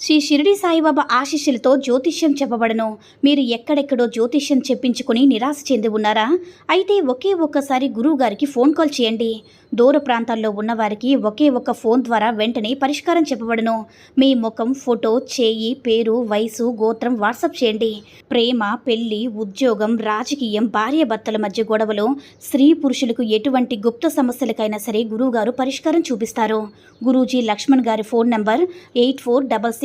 శ్రీ షిరిడి సాయిబాబా ఆశీస్సులతో జ్యోతిష్యం చెప్పబడను. మీరు ఎక్కడెక్కడో జ్యోతిష్యం చెప్పించుకుని నిరాశ చెంది ఉన్నారా? అయితే ఒకే ఒక్కసారి గురువు గారికి ఫోన్ కాల్ చేయండి. దూర ప్రాంతాల్లో ఉన్నవారికి ఒకే ఒక్క ఫోన్ ద్వారా వెంటనే పరిష్కారం చెప్పబడను. మీ ముఖం ఫోటో చేయి పేరు వయసు గోత్రం వాట్సాప్ చేయండి. ప్రేమ పెళ్ళి ఉద్యోగం రాజకీయం భార్యాభర్తల మధ్య గొడవలు స్త్రీ పురుషులకు ఎటువంటి గుప్త సమస్యలకైనా సరే గురువుగారు పరిష్కారం చూపిస్తారు. గురూజీ లక్ష్మణ్ గారి phone number eight four double six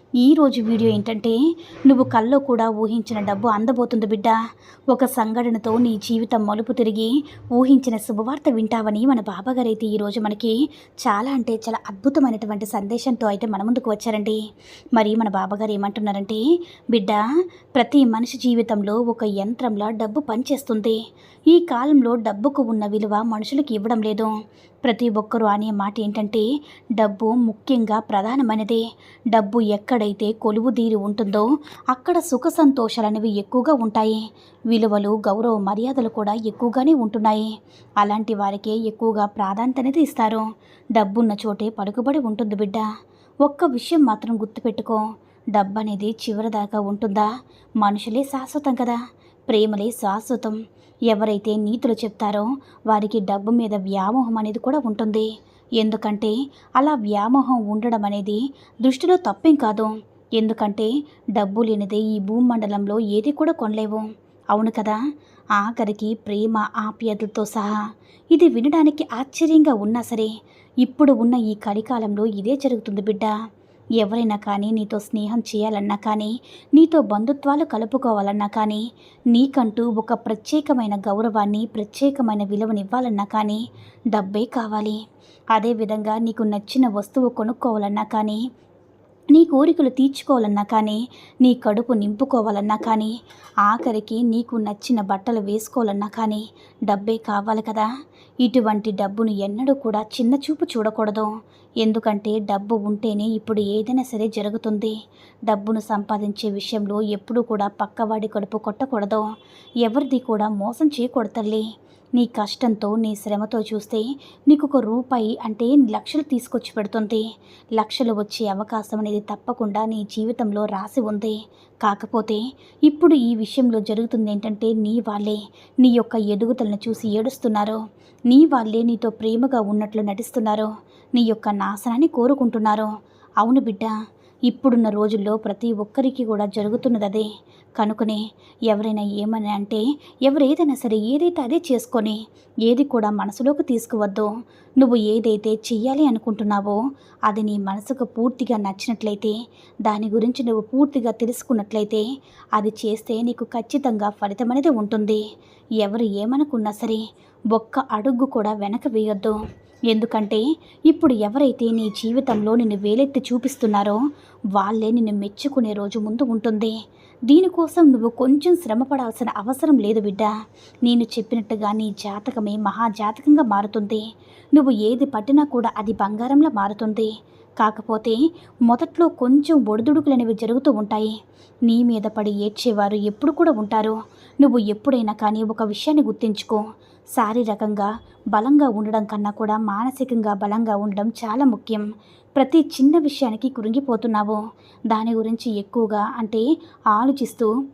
ఈ రోజు వీడియో ఏంటంటే నువ్వు కల్లో కూడా ఊహించిన డబ్బు అందబోతుంది బిడ్డ. ఒక సంఘటనతో నీ జీవితం మలుపు తిరిగి ఊహించిన శుభవార్త వింటావని మన బాబాగారైతే ఈరోజు మనకి చాలా అంటే చాలా అద్భుతమైనటువంటి సందేశంతో అయితే మన ముందుకు వచ్చారండి. మరి మన బాబాగారు ఏమంటున్నారంటే బిడ్డ ప్రతి మనిషి జీవితంలో ఒక యంత్రంలా డబ్బు పనిచేస్తుంది. ఈ కాలంలో డబ్బుకు ఉన్న విలువ మనుషులకు ఇవ్వడం లేదు. ప్రతి ఒక్కరూ అనే మాట ఏంటంటే డబ్బు ముఖ్యంగా ప్రధానమైనదే. డబ్బు ఎక్కడైతే కొలువు దీరి ఉంటుందో అక్కడ సుఖ సంతోషాలు అనేవి ఎక్కువగా ఉంటాయి. విలువలు గౌరవ మర్యాదలు కూడా ఎక్కువగానే ఉంటున్నాయి. అలాంటి వారికే ఎక్కువగా ప్రాధాన్యత అనేది ఇస్తారు. డబ్బున్న చోటే పలుకుబడి ఉంటుంది బిడ్డ. ఒక్క విషయం మాత్రం గుర్తుపెట్టుకో. డబ్బు అనేది చివరిదాకా ఉంటుందా? మనుషులే శాశ్వతం కదా. ప్రేమలే శాశ్వతం. ఎవరైతే నీతులు చెప్తారో వారికి డబ్బు మీద వ్యామోహం అనేది కూడా ఉంటుంది. ఎందుకంటే అలా వ్యామోహం ఉండడం అనేది దృష్టిలో తప్పేం కాదు. ఎందుకంటే డబ్బు లేనిదే ఈ భూమండలంలో ఏది కూడా కొనలేవు. అవును కదా? ఆఖరికి ప్రేమ ఆప్యాయతలతో సహా ఇది వినడానికి ఆశ్చర్యంగా ఉన్నా సరే ఇప్పుడు ఉన్న ఈ కలికాలంలో ఇదే జరుగుతుంది బిడ్డ. ఎవరైనా కానీ నీతో స్నేహం చేయాలన్నా కానీ నీతో బంధుత్వాలు కలుపుకోవాలన్నా కానీ నీకంటూ ఒక ప్రత్యేకమైన గౌరవాన్ని ప్రత్యేకమైన విలువనివ్వాలన్నా కానీ డబ్బే కావాలి. అదేవిధంగా నీకు నచ్చిన వస్తువు కొనుక్కోవాలన్నా కానీ నీ కోరికలు తీర్చుకోవాలన్నా కానీ నీ కడుపు నింపుకోవాలన్నా కానీ ఆఖరికి నీకు నచ్చిన బట్టలు వేసుకోవాలన్నా కానీ డబ్బే కావాలి కదా. ఇటువంటి డబ్బును ఎన్నడూ కూడా చిన్న చూపు చూడకూడదు. ఎందుకంటే డబ్బు ఉంటేనే ఇప్పుడు ఏదైనా సరే జరుగుతుంది. డబ్బును సంపాదించే విషయంలో ఎప్పుడూ కూడా పక్కవాడి కడుపు కొట్టకూడదు. ఎవరిది కూడా మోసం చేయకూడదు తల్లి. నీ కష్టంతో నీ శ్రమతో చూస్తే నీకు ఒక రూపాయి అంటే లక్షలు తీసుకొచ్చి పెడుతుంది లక్షలు వచ్చే అవకాశం అనేది తప్పకుండా నీ జీవితంలో రాసి ఉంది. కాకపోతే ఇప్పుడు ఈ విషయంలో జరుగుతుంది ఏంటంటే నీ వాళ్ళే నీ యొక్క ఎదుగుదలను చూసి ఏడుస్తున్నారు. నీ వాళ్ళే నీతో ప్రేమగా ఉన్నట్లు నటిస్తున్నారు. నీ యొక్క నాశనాన్ని కోరుకుంటున్నారు. అవును బిడ్డ ఇప్పుడున్న రోజుల్లో ప్రతి ఒక్కరికి కూడా జరుగుతున్నది అదే. కనుకనే ఎవరైనా ఏమని అంటే ఎవరేదైనా సరే ఏదైతే అదే చేసుకొని ఏది కూడా మనసులోకి తీసుకువద్దు. నువ్వు ఏదైతే చెయ్యాలి అనుకుంటున్నావో అది నీ మనసుకు పూర్తిగా నచ్చినట్లయితే దాని గురించి నువ్వు పూర్తిగా తెలుసుకున్నట్లయితే అది చేస్తే నీకు ఖచ్చితంగా ఫలితం అనేది ఉంటుంది. ఎవరు ఏమనుకున్నా సరే ఒక్క అడుగు కూడా వెనక వేయొద్దు. ఎందుకంటే ఇప్పుడు ఎవరైతే నీ జీవితంలో నిన్ను వేలెత్తి చూపిస్తున్నారో వాళ్ళే నిన్ను మెచ్చుకునే రోజు ముందు ఉంటుంది. దీనికోసం నువ్వు కొంచెం శ్రమపడాల్సిన అవసరం లేదు బిడ్డ. నేను చెప్పినట్టుగా నీ జాతకమే మహాజాతకంగా మారుతుంది. నువ్వు ఏది పట్టినా కూడా అది బంగారంలా మారుతుంది. కాకపోతే మొదట్లో కొంచెం ఒడిదుడుకులనేవి జరుగుతూ ఉంటాయి. నీ మీద పడి ఏడ్చేవారు ఎప్పుడు కూడా ఉంటారు. నువ్వు ఎప్పుడైనా కానీ ఒక విషయాన్ని గుర్తించుకో. శారీరకంగా బలంగా ఉండడం కన్నా కూడా మానసికంగా బలంగా ఉండడం చాలా ముఖ్యం. ప్రతి చిన్న విషయానికి కురింగిపోతున్నావు. దాని గురించి ఎక్కువగా అంటే ఆలోచిస్తూ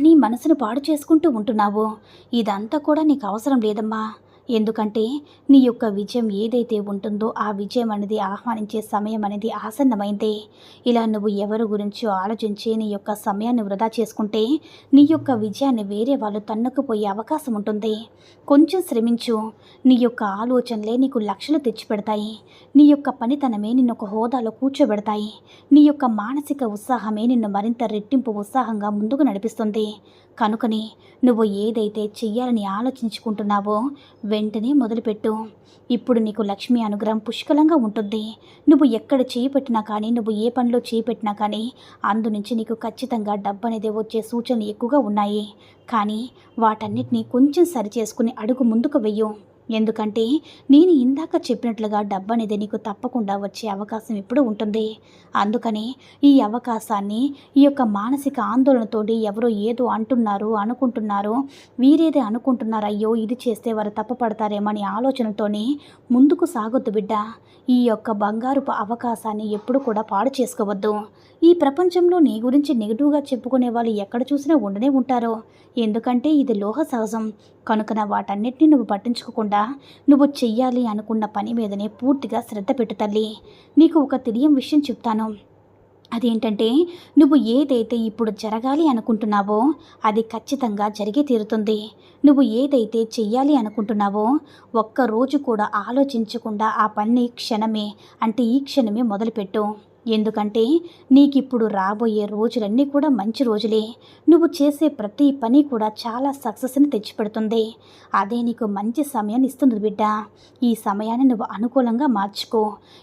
నీ మనసును పాడు చేసుకుంటూ ఉంటున్నావు. ఇదంతా కూడా నీకు అవసరం లేదమ్మా. ఎందుకంటే నీ యొక్క విజయం ఏదైతే ఉంటుందో ఆ విజయం అనేది ఆహ్వానించే సమయం అనేది ఆసన్నమైందే. ఇలా నువ్వు ఎవరి గురించో ఆలోచించి నీ యొక్క సమయాన్ని వృధా చేసుకుంటే నీ యొక్క విజయాన్ని వేరే వాళ్ళు తన్నుకుపోయే అవకాశం ఉంటుంది. కొంచెం శ్రమించు. నీ యొక్క ఆలోచనలే నీకు లక్షలు తెచ్చిపెడతాయి. నీ యొక్క పనితనమే నిన్ను ఒక హోదాలో కూర్చోబెడతాయి. నీ యొక్క మానసిక ఉత్సాహమే నిన్ను మరింత రెట్టింపు ఉత్సాహంగా ముందుకు నడిపిస్తుంది. కనుకని నువ్వు ఏదైతే చెయ్యాలని ఆలోచించుకుంటున్నావో వెంటనే మొదలుపెట్టు. ఇప్పుడు నీకు లక్ష్మి అనుగ్రహం పుష్కలంగా ఉంటుంది. నువ్వు ఎక్కడ చేయి పెట్టినా కానీ నువ్వు ఏ పనిలో చేయి పెట్టినా కానీ అందు నుంచి నీకు ఖచ్చితంగా డబ్బు అనేది వచ్చే సూచనలు ఎక్కువగా ఉన్నాయి. కానీ వాటన్నిటినీ కొంచెం సరి చేసుకుని అడుగు ముందుకు వెయ్యు. ఎందుకంటే నేను ఇందాక చెప్పినట్లుగా డబ్బు అనేది నీకు తప్పకుండా వచ్చే అవకాశం ఇప్పుడు ఉంటుంది. అందుకని ఈ అవకాశాన్ని ఈ యొక్క మానసిక ఆందోళనతోటి ఎవరో ఏదో అంటున్నారు అనుకుంటున్నారు వీరేదే అనుకుంటున్నారు అయ్యో ఇది చేస్తే వారు తప్పపడతారేమో అని ఆలోచనతోని ముందుకు సాగొద్దు బిడ్డ. ఈ యొక్క బంగారుపు అవకాశాన్ని ఎప్పుడు కూడా పాడు చేసుకోవద్దు. ఈ ప్రపంచంలో నీ గురించి నెగిటివ్గా చెప్పుకునే వాళ్ళు ఎక్కడ చూసినా ఉండనే ఉంటారు. ఎందుకంటే ఇది లోహ సహజం. కనుకన వాటన్నిటిని నువ్వు పట్టించుకోకుండా నువ్వు చెయ్యాలి అనుకున్న పని మీదనే పూర్తిగా శ్రద్ధ పెట్టు తల్లి. నీకు ఒక తెలియని విషయం చెప్తాను. అదేంటంటే నువ్వు ఏదైతే ఇప్పుడు జరగాలి అనుకుంటున్నావో అది ఖచ్చితంగా జరిగి తీరుతుంది. నువ్వు ఏదైతే చెయ్యాలి అనుకుంటున్నావో ఒక్కరోజు కూడా ఆలోచించకుండా ఆ పని క్షణమే అంటే ఈ క్షణమే మొదలుపెట్టు. ఎందుకంటే నీకిప్పుడు రాబోయే రోజులన్నీ కూడా మంచి రోజులే. నువ్వు చేసే ప్రతి పని కూడా చాలా సక్సెస్ని తెచ్చిపెడుతుంది. అదే నీకు మంచి సమయాన్ని ఇస్తుంది బిడ్డ. ఈ సమయాన్ని నువ్వు అనుకూలంగా మార్చుకో.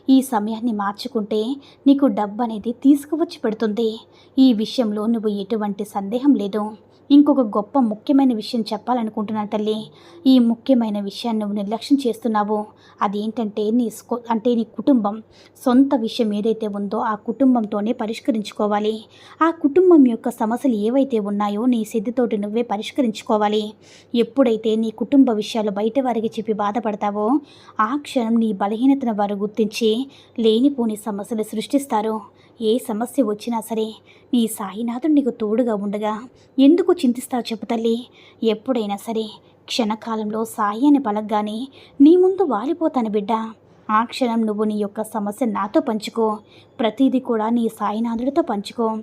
ఈ సమయాన్ని మార్చుకుంటే నీకు డబ్బు అనేది తీసుకువచ్చి పెడుతుంది. ఈ విషయంలో నువ్వు ఎటువంటి సందేహం లేదు. ఇంకొక గొప్ప ముఖ్యమైన విషయం చెప్పాలనుకుంటున్నాను తల్లి. ఈ ముఖ్యమైన విషయాన్ని నువ్వు నిర్లక్ష్యం చేస్తున్నావు. అదేంటంటే నీ స్కో అంటే నీ కుటుంబం. సొంత విషయం ఏదైతే ఉందో ఆ కుటుంబంతోనే పరిష్కరించుకోవాలి. ఆ కుటుంబం యొక్క సమస్యలు ఏవైతే ఉన్నాయో నీ సిద్ధితోటి నువ్వే పరిష్కరించుకోవాలి. ఎప్పుడైతే నీ కుటుంబ విషయాలు బయట వారికి చెప్పి బాధపడతావో ఆ క్షణం నీ బలహీనతను వారు గుర్తించి లేనిపోని సమస్యలు సృష్టిస్తారు. ఏ సమస్య వచ్చినా సరే నీ సాయినాథుడు నీకు తోడుగా ఉండగా ఎందుకు చింతిస్తావు చెప్పు తల్లి? ఎప్పుడైనా సరే క్షణకాలంలో సాయి అని పలగ్గానే నీ ముందు వాలిపోతాను బిడ్డ. ఆ క్షణం నువ్వు నీ యొక్క సమస్య నాతో పంచుకో. ప్రతిదీ కూడా నీ సాయినాథుడితో పంచుకో.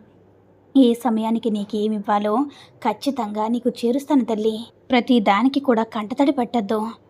ఏ సమయానికి నీకేమివ్వాలో ఖచ్చితంగా నీకు చేరుస్తాను తల్లి. ప్రతి దానికి కూడా కంటతడి పెట్టద్దు.